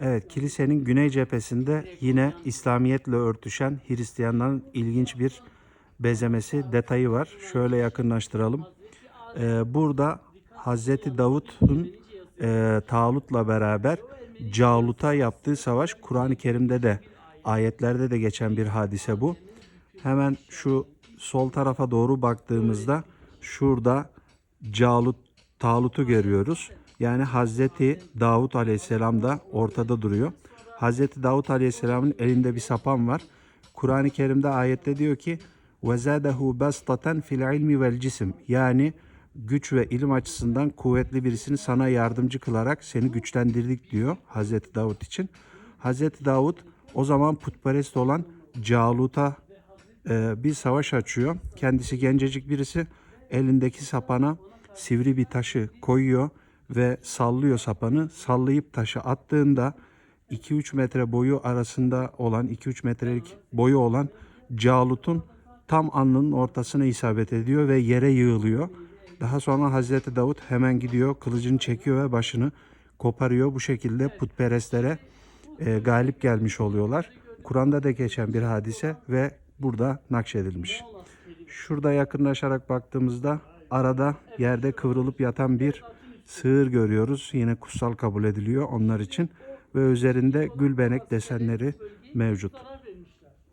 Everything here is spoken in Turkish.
Evet, kilisenin güney cephesinde yine İslamiyetle örtüşen Hristiyanların ilginç bir bezemesi, detayı var. Şöyle yakınlaştıralım. Ee, burada Hazreti Davut'un e, Talut'la beraber Calut'a yaptığı savaş Kur'an-ı Kerim'de de ayetlerde de geçen bir hadise bu. Hemen şu sol tarafa doğru baktığımızda şurada Calut, Talut'u görüyoruz. Yani Hazreti Davut Aleyhisselam da ortada duruyor. Hazreti Davut Aleyhisselam'ın elinde bir sapan var. Kur'an-ı Kerim'de ayette diyor ki وَزَادَهُ بَسْطَةً fil ilmi vel cisim. Yani güç ve ilim açısından kuvvetli birisini sana yardımcı kılarak seni güçlendirdik diyor Hazreti Davut için. Hazreti Davut o zaman putperest olan Calut'a e, bir savaş açıyor. Kendisi gencecik birisi elindeki sapana sivri bir taşı koyuyor ve sallıyor sapanı. Sallayıp taşı attığında 2-3 metre boyu arasında olan 2-3 metrelik boyu olan Calut'un tam alnının ortasına isabet ediyor ve yere yığılıyor. Daha sonra Hazreti Davut hemen gidiyor, kılıcını çekiyor ve başını koparıyor. Bu şekilde putperestlere e, galip gelmiş oluyorlar. Kur'an'da da geçen bir hadise ve burada nakşedilmiş. Şurada yakınlaşarak baktığımızda arada yerde kıvrılıp yatan bir sığır görüyoruz. Yine kutsal kabul ediliyor onlar için ve üzerinde gülbenek desenleri mevcut.